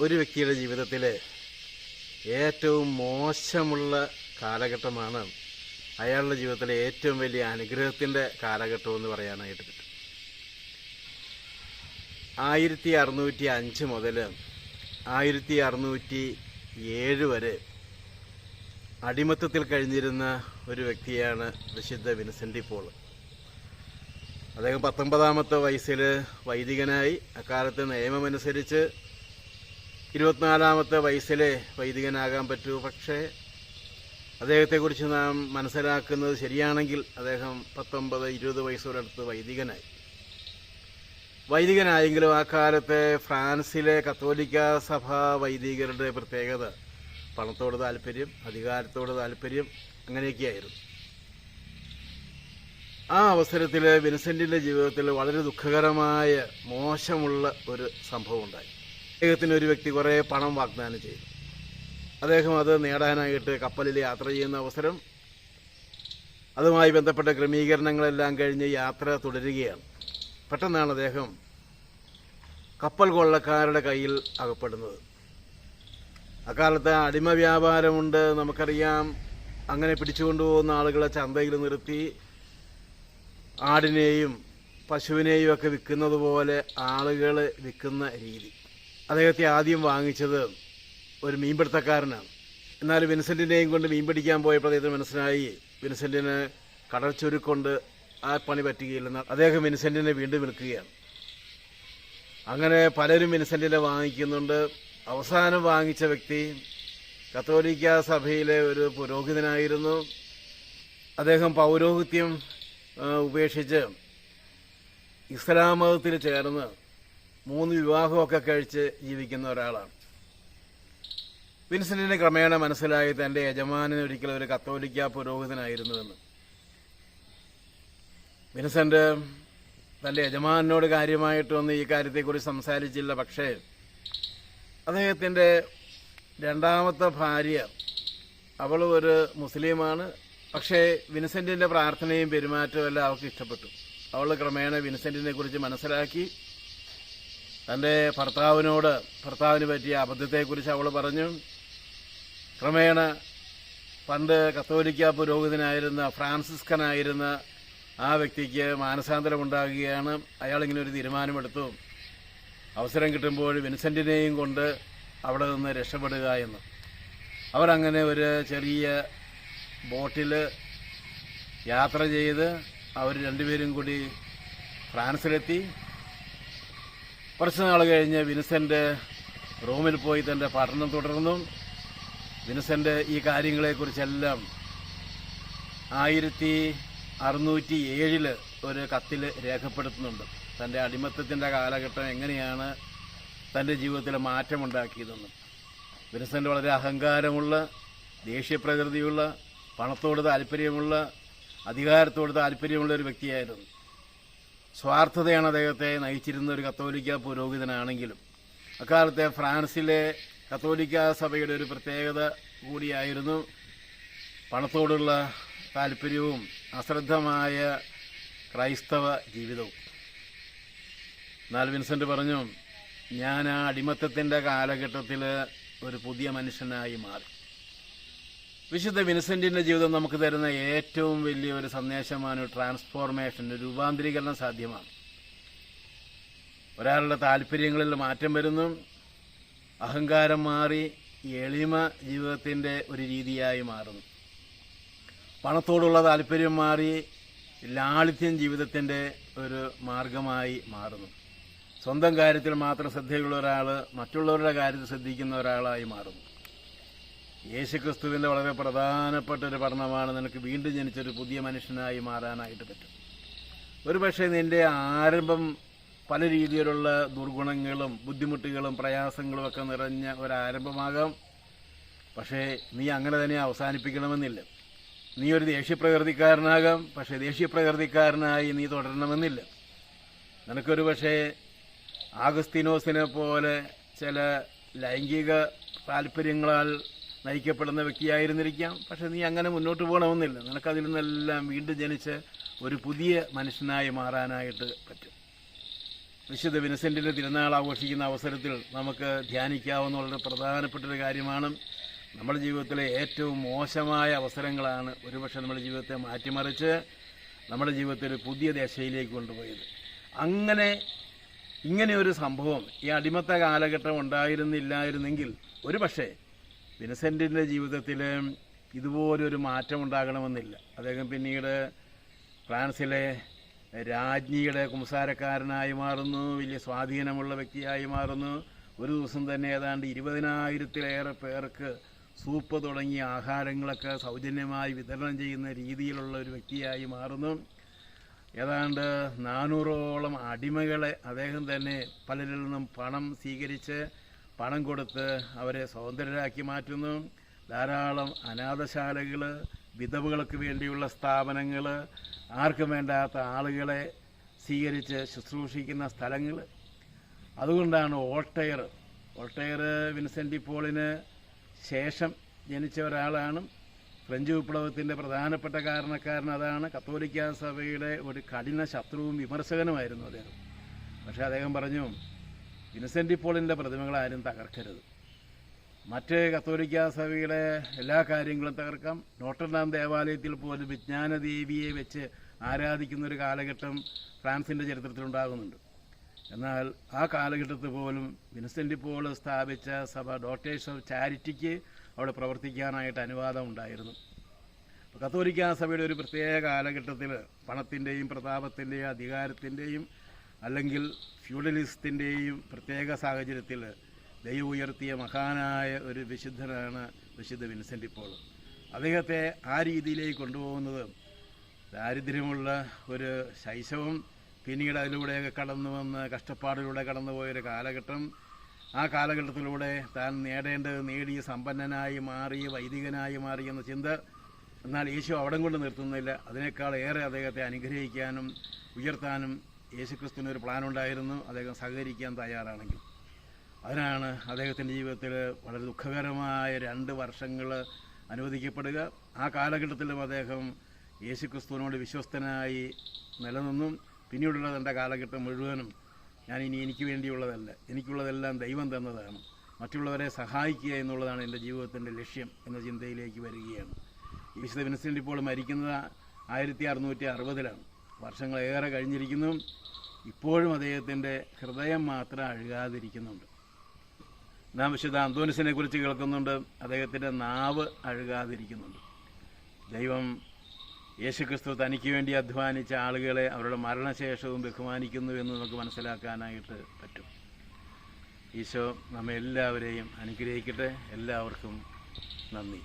ഒരു വ്യക്തിയുടെ ജീവിതത്തിലെ ഏറ്റവും മോശമുള്ള കാലഘട്ടമാണ് അയാളുടെ ജീവിതത്തിലെ ഏറ്റവും വലിയ അനുഗ്രഹത്തിന്റെ കാലഘട്ടം എന്ന് പറയാനായിട്ട് പറ്റും. ആയിരത്തി അറുന്നൂറ്റി അഞ്ച് മുതൽ ആയിരത്തി അറുന്നൂറ്റി ഏഴ് വരെ അടിമത്തത്തിൽ കഴിഞ്ഞിരുന്ന ഒരു വ്യക്തിയാണ് പ്രസിദ്ധ വിൻസെന്റ് പോൾ. അദ്ദേഹം പത്തൊമ്പതാമത്തെ വയസ്സിൽ വൈദികനായി അക്കാലത്തെ നിയമമനുസരിച്ച് ഇരുപത്തിനാലാമത്തെ വയസ്സിലെ വൈദികനാകാൻ പറ്റൂ. പക്ഷേ അദ്ദേഹത്തെക്കുറിച്ച് നാം മനസ്സിലാക്കുന്നത് ശരിയാണെങ്കിൽ അദ്ദേഹം പത്തൊമ്പത് ഇരുപത് വയസ്സോടടുത്ത് വൈദികനായി. വൈദികനായെങ്കിലും ആ കാലത്തെ ഫ്രാൻസിലെ കത്തോലിക്ക സഭ വൈദികരുടെ പ്രത്യേകത പണത്തോട് താല്പര്യം അധികാരത്തോട് താല്പര്യം അങ്ങനെയൊക്കെയായിരുന്നു. ആ അവസരത്തിൽ വിൻസെന്റിന്റെ ജീവിതത്തിൽ വളരെ ദുഃഖകരമായ മോശമുള്ള ഒരു സംഭവം ഉണ്ടായി അദ്ദേഹത്തിന് ഒരു വ്യക്തി കുറേ പണം വാഗ്ദാനം ചെയ്തു. അദ്ദേഹം അത് നേടാനായിട്ട് കപ്പലിൽ യാത്ര ചെയ്യുന്ന അവസരം അതുമായി ബന്ധപ്പെട്ട ക്രമീകരണങ്ങളെല്ലാം കഴിഞ്ഞ് യാത്ര തുടരുകയാണ്. പെട്ടെന്നാണ് അദ്ദേഹം കപ്പൽ കൊള്ളക്കാരുടെ കയ്യിൽ അകപ്പെടുന്നത്. അക്കാലത്ത് അടിമ വ്യാപാരമുണ്ട് നമുക്കറിയാം. അങ്ങനെ പിടിച്ചുകൊണ്ടുപോകുന്ന ആളുകളെ ചന്തയിൽ നിർത്തി ആടിനെയും പശുവിനെയും ഒക്കെ വിൽക്കുന്നത് പോലെ ആളുകൾ വിൽക്കുന്ന രീതി. അദ്ദേഹത്തെ ആദ്യം വാങ്ങിച്ചത് ഒരു മീൻപിടുത്തക്കാരനാണ്. എന്നാൽ വിൻസെന്റിനെയും കൊണ്ട് മീൻ പിടിക്കാൻ പോയപ്പോൾ അദ്ദേഹത്തിന് മനസ്സിലായി വിൻസെന്റിന് കടൽ ചുരുക്കൊണ്ട് ആ പണി പറ്റുകയില്ലെന്ന് അദ്ദേഹം വിൻസെന്റിനെ വീണ്ടും വിൽക്കുകയാണ് അങ്ങനെ പലരും വിൻസെന്റിനെ വാങ്ങിക്കുന്നുണ്ട്. അവസാനം വാങ്ങിച്ച വ്യക്തി കത്തോലിക്ക സഭയിലെ ഒരു പുരോഹിതനായിരുന്നു. അദ്ദേഹം പൗരോഹിത്യം ഉപേക്ഷിച്ച് ഇസ്ലാം മതത്തിൽ ചേർന്ന് മൂന്ന് വിവാഹമൊക്കെ കഴിച്ച് ജീവിക്കുന്ന ഒരാളാണ്. വിൻസെന്റിന് ക്രമേണ മനസ്സിലായി തന്റെ യജമാനൻ ഒരിക്കലും ഒരു കത്തോലിക്ക പുരോഹിതനായിരുന്നുവെന്ന്. വിൻസെന്റ് തന്റെ യജമാനോട് കാര്യമായിട്ടൊന്നും ഈ കാര്യത്തെക്കുറിച്ച് സംസാരിച്ചില്ല പക്ഷേ അദ്ദേഹത്തിന്റെ രണ്ടാമത്തെ ഭാര്യ അവൾ ഒരു മുസ്ലിമാണ്. പക്ഷേ വിൻസെന്റിന്റെ പ്രാർത്ഥനയും പെരുമാറ്റവും എല്ലാം അവൾക്ക് ഇഷ്ടപ്പെട്ടു. അവൾ ക്രമേണ വിൻസെന്റിനെ കുറിച്ച് മനസ്സിലാക്കി തന്റെ ഭർത്താവിനോട് ഭർത്താവിന് പറ്റിയ അബദ്ധത്തെക്കുറിച്ച് അവൾ പറഞ്ഞു. ക്രമേണ പണ്ട് കത്തോലിക്ക പുരോഹിതനായിരുന്ന ഫ്രാൻസിസ്കനായിരുന്ന ആ വ്യക്തിക്ക് മാനസാന്തരം ഉണ്ടാകുകയാണ് അയാളിങ്ങനെ ഒരു തീരുമാനമെടുത്തു. അവസരം കിട്ടുമ്പോൾ വിൻസെന്റിനെയും കൊണ്ട് അവിടെ നിന്ന് രക്ഷപ്പെടുക എന്ന്. അവരങ്ങനെ ഒരു ചെറിയ ബോട്ടിൽ യാത്ര ചെയ്ത് അവർ രണ്ടുപേരും കൂടി ഫ്രാൻസിലെത്തി. കുറച്ച് നാൾ കഴിഞ്ഞ് വിൻസെന്റ് റൂമിൽ പോയി തന്റെ പഠനം തുടർന്നു. വിൻസെന്റ് ഈ കാര്യങ്ങളെക്കുറിച്ചെല്ലാം ആയിരത്തി അറുന്നൂറ്റി ഏഴിൽ ഒരു കത്തിൽ രേഖപ്പെടുത്തുന്നുണ്ട്. തന്റെ അടിമത്തത്തിന്റെ കാലഘട്ടം എങ്ങനെയാണ് തന്റെ ജീവിതത്തിൽ മാറ്റമുണ്ടാക്കിയതെന്നും. വിൻസെന്റ് വളരെ അഹങ്കാരമുള്ള ദേഷ്യപ്രകൃതിയുള്ള പണത്തോട് താല്പര്യമുള്ള അധികാരത്തോട് താല്പര്യമുള്ള ഒരു വ്യക്തിയായിരുന്നു. സ്വാർത്ഥതയാണ് അദ്ദേഹത്തെ നയിച്ചിരുന്ന ഒരു കത്തോലിക്ക പുരോഹിതനാണെങ്കിലും അക്കാലത്തെ ഫ്രാൻസിലെ കത്തോലിക്ക സഭയുടെ ഒരു പ്രത്യേകത കൂടിയായിരുന്നു പണത്തോടുള്ള താല്പര്യവും അശ്രദ്ധമായ ക്രൈസ്തവ ജീവിതവും. എന്നാൽ വിൻസെന്റ് പറഞ്ഞു ഞാൻ ആ അടിമത്തത്തിന്റെ കാലഘട്ടത്തിൽ ഒരു പുതിയ മനുഷ്യനായി മാറി. വിശുദ്ധ വിൻസെന്റിന്റെ ജീവിതം നമുക്ക് തരുന്ന ഏറ്റവും വലിയ ഒരു സന്ദേശമാണ് ട്രാൻസ്ഫോർമേഷൻ രൂപാന്തരീകരണം സാധ്യമാണ്. ഒരാളുടെ താല്പര്യങ്ങളിൽ മാറ്റം വരുന്നു അഹങ്കാരം മാറി എളിമ ജീവിതത്തിന്റെ ഒരു രീതിയായി മാറുന്നു. പണത്തോടുള്ള താല്പര്യം മാറി ലാളിത്യം ജീവിതത്തിന്റെ ഒരു മാർഗമായി മാറുന്നു. സ്വന്തം കാര്യത്തിൽ മാത്രം ശ്രദ്ധയുള്ള ഒരാൾ മറ്റുള്ളവരുടെ കാര്യത്തിൽ ശ്രദ്ധിക്കുന്ന ഒരാളായി മാറുന്നു. യേശുക്രിസ്തുവിന്റെ വളരെ പ്രധാനപ്പെട്ട ഒരു പഠനമാണ് നിനക്ക് വീണ്ടും ജനിച്ചൊരു പുതിയ മനുഷ്യനായി മാറാനായിട്ട് പറ്റും. ഒരു പക്ഷേ നിന്റെ ആരംഭം പല രീതിയിലുള്ള ദുർഗുണങ്ങളും ബുദ്ധിമുട്ടുകളും പ്രയാസങ്ങളും ഒക്കെ നിറഞ്ഞ ഒരാരംഭമാകാം. പക്ഷേ നീ അങ്ങനെ തന്നെ അവസാനിപ്പിക്കണമെന്നില്ല. നീ ഒരു ദേഷ്യപ്രകൃതിക്കാരനാകാം പക്ഷേ ദേഷ്യപ്രകൃതിക്കാരനായി നീ തുടരണമെന്നില്ല. നിനക്കൊരു പക്ഷേ ആഗസ്തിനോസിനെ പോലെ ചില ലൈംഗിക താല്പര്യങ്ങളാൽ നയിക്കപ്പെടുന്ന വ്യക്തിയായിരുന്നിരിക്കാം. പക്ഷെ നീ അങ്ങനെ മുന്നോട്ട് പോകണമെന്നില്ല. നിനക്കതിൽ നിന്നെല്ലാം വീണ്ടും ജനിച്ച് ഒരു പുതിയ മനുഷ്യനായി മാറാനായിട്ട് പറ്റും. വിശുദ്ധ വിനസെന്റിന്റെ തിരുനാൾ ആഘോഷിക്കുന്ന അവസരത്തിൽ നമുക്ക് ധ്യാനിക്കാവുന്ന വളരെ പ്രധാനപ്പെട്ടൊരു കാര്യമാണ്. നമ്മുടെ ജീവിതത്തിലെ ഏറ്റവും മോശമായ അവസരങ്ങളാണ് ഒരുപക്ഷെ നമ്മുടെ ജീവിതത്തെ മാറ്റിമറിച്ച് നമ്മുടെ ജീവിതത്തിൽ ഒരു പുതിയ ദശയിലേക്ക് കൊണ്ടുപോയത്. അങ്ങനെ ഇങ്ങനെ ഒരു സംഭവം ഈ അടിമത്ത കാലഘട്ടം ഉണ്ടായിരുന്നില്ലായിരുന്നെങ്കിൽ ഒരു പക്ഷേ വിൻസെന്റിന്റെ ജീവിതത്തിൽ ഇതുപോലൊരു മാറ്റം ഉണ്ടാകണമെന്നില്ല അദ്ദേഹം പിന്നീട് ഫ്രാൻസിലെ രാജ്ഞിയുടെ കുംസാരക്കാരനായി മാറുന്നു വലിയ സ്വാധീനമുള്ള വ്യക്തിയായി മാറുന്നു. ഒരു ദിവസം തന്നെ ഏതാണ്ട് ഇരുപതിനായിരത്തിലേറെ പേർക്ക് സൂപ്പ് തുടങ്ങിയ ആഹാരങ്ങളൊക്കെ സൗജന്യമായി വിതരണം ചെയ്യുന്ന രീതിയിലുള്ള ഒരു വ്യക്തിയായി മാറുന്നു. ഏതാണ്ട് നാനൂറോളം അടിമകളെ അദ്ദേഹം തന്നെ പലരിൽ നിന്നും പണം സ്വീകരിച്ച് പണം കൊടുത്ത് അവരെ സ്വതന്ത്രരാക്കി മാറ്റുന്നു. ധാരാളം അനാഥശാലകൾ വിധവകൾക്ക് വേണ്ടിയുള്ള സ്ഥാപനങ്ങൾ ആർക്കും വേണ്ടാത്ത ആളുകളെ സ്വീകരിച്ച് ശുശ്രൂഷിക്കുന്ന സ്ഥലങ്ങൾ. അതുകൊണ്ടാണ് ഓട്ടയർ ഓട്ടയർ വിൻസെന്റ് പോളിന് ശേഷം ജനിച്ച ഒരാളാണ്. ഫ്രഞ്ച് വിപ്ലവത്തിന്റെ പ്രധാനപ്പെട്ട കാരണക്കാരൻ അതാണ്. കത്തോലിക്ക സഭയുടെ ഒരു കഠിന ശത്രുവും വിമർശകനുമായിരുന്നു അദ്ദേഹം. പക്ഷേ അദ്ദേഹം പറഞ്ഞു വിൻസെന്റ് പോളിന്റെ പ്രതിമകൾ ആരും തകർക്കരുത്. മറ്റ് കത്തോലിക്ക സഭയുടെ എല്ലാ കാര്യങ്ങളും തകർക്കാം. നോട്ടർഡാം ദേവാലയത്തിൽ പോലും വിജ്ഞാനദേവിയെ വെച്ച് ആരാധിക്കുന്ന ഒരു കാലഘട്ടം ഫ്രാൻസിന്റെ ചരിത്രത്തിലുണ്ടാകുന്നുണ്ട്. എന്നാൽ ആ കാലഘട്ടത്തിൽ പോലും വിൻസെന്റ് പോൾ സ്ഥാപിച്ച സഭ ഡോക്ടേഴ്സ് ഓഫ് ചാരിറ്റിക്ക് അവിടെ പ്രവർത്തിക്കാനായിട്ട് അനുവാദം ഉണ്ടായിരുന്നു കത്തോലിക്ക സഭയുടെ ഒരു പ്രത്യേക കാലഘട്ടത്തിൽ പണത്തിന്റെയും പ്രതാപത്തിന്റെയും അധികാരത്തിന്റെയും അല്ലെങ്കിൽ ഫ്യൂഡലിസത്തിന്റെയും പ്രത്യേക സാഹചര്യത്തിൽ ദൈവം ഉയർത്തിയ മഹാനായ ഒരു വിശുദ്ധനാണ് വിശുദ്ധ വിൻസെന്റ് ഇപ്പോൾ അദ്ദേഹത്തെ ആ രീതിയിലേക്ക് കൊണ്ടുപോകുന്നത് ദാരിദ്ര്യമുള്ള ഒരു ശൈശവം പിന്നീട് അതിലൂടെയൊക്കെ കടന്നു വന്ന് കഷ്ടപ്പാടിലൂടെ കടന്നുപോയൊരു കാലഘട്ടം. ആ കാലഘട്ടത്തിലൂടെ താൻ നേടേണ്ടത് നേടി സമ്പന്നനായി മാറി വൈദികനായി മാറി എന്ന ചിന്ത എന്നാൽ യേശു അവിടം കൊണ്ട് നിർത്തുന്നില്ല. അതിനേക്കാൾ ഏറെ അദ്ദേഹത്തെ അനുഗ്രഹിക്കാനും ഉയർത്താനും യേശുക്രിസ്തുവിന് ഒരു പ്ലാൻ ഉണ്ടായിരുന്നു അദ്ദേഹം സഹകരിക്കാൻ തയ്യാറാണെങ്കിൽ. അതിനാണ് അദ്ദേഹത്തിന്റെ ജീവിതത്തിൽ വളരെ ദുഃഖകരമായ രണ്ട് വർഷങ്ങൾ അനുവദിക്കപ്പെടുക. ആ കാലഘട്ടത്തിലും അദ്ദേഹം യേശുക്രിസ്തുവിനോട് വിശ്വസ്തനായി നിലനിന്നും. പിന്നീടുള്ള തന്റെ കാലഘട്ടം മുഴുവനും ഞാൻ ഇനി എനിക്ക് വേണ്ടിയുള്ളതല്ല എനിക്കുള്ളതെല്ലാം ദൈവം തന്നതാണ്. മറ്റുള്ളവരെ സഹായിക്കുക എന്നുള്ളതാണ് എന്റെ ജീവിതത്തിന്റെ ലക്ഷ്യം എന്ന ചിന്തയിലേക്ക് വരികയാണ്. വിശുദ്ധ വിൻസെന്റ് ഇപ്പോൾ മരിക്കുന്നത് ആയിരത്തി അറുന്നൂറ്റി അറുപതിലാണ്. വർഷങ്ങളേറെ കഴിഞ്ഞിരിക്കുന്നു. ഇപ്പോഴും അദ്ദേഹത്തിന്റെ ഹൃദയം മാത്രം അഴുകാതിരിക്കുന്നുണ്ട്. നാം വിശുദ്ധ അന്തോനിസിനെ കുറിച്ച് കേൾക്കുന്നുണ്ട്. അദ്ദേഹത്തിന്റെ നാവ് അഴുകാതിരിക്കുന്നുണ്ട്. ദൈവം യേശുക്രിസ്തു തനിക്ക് വേണ്ടി അധ്വാനിച്ച ആളുകളെ അവരുടെ മരണശേഷവും ബഹുമാനിക്കുന്നു എന്ന് നമുക്ക് മനസ്സിലാക്കാനായിട്ട് പറ്റും. ഈശോ നമ്മെ എല്ലാവരെയും അനുഗ്രഹിക്കട്ടെ. എല്ലാവർക്കും നന്ദി.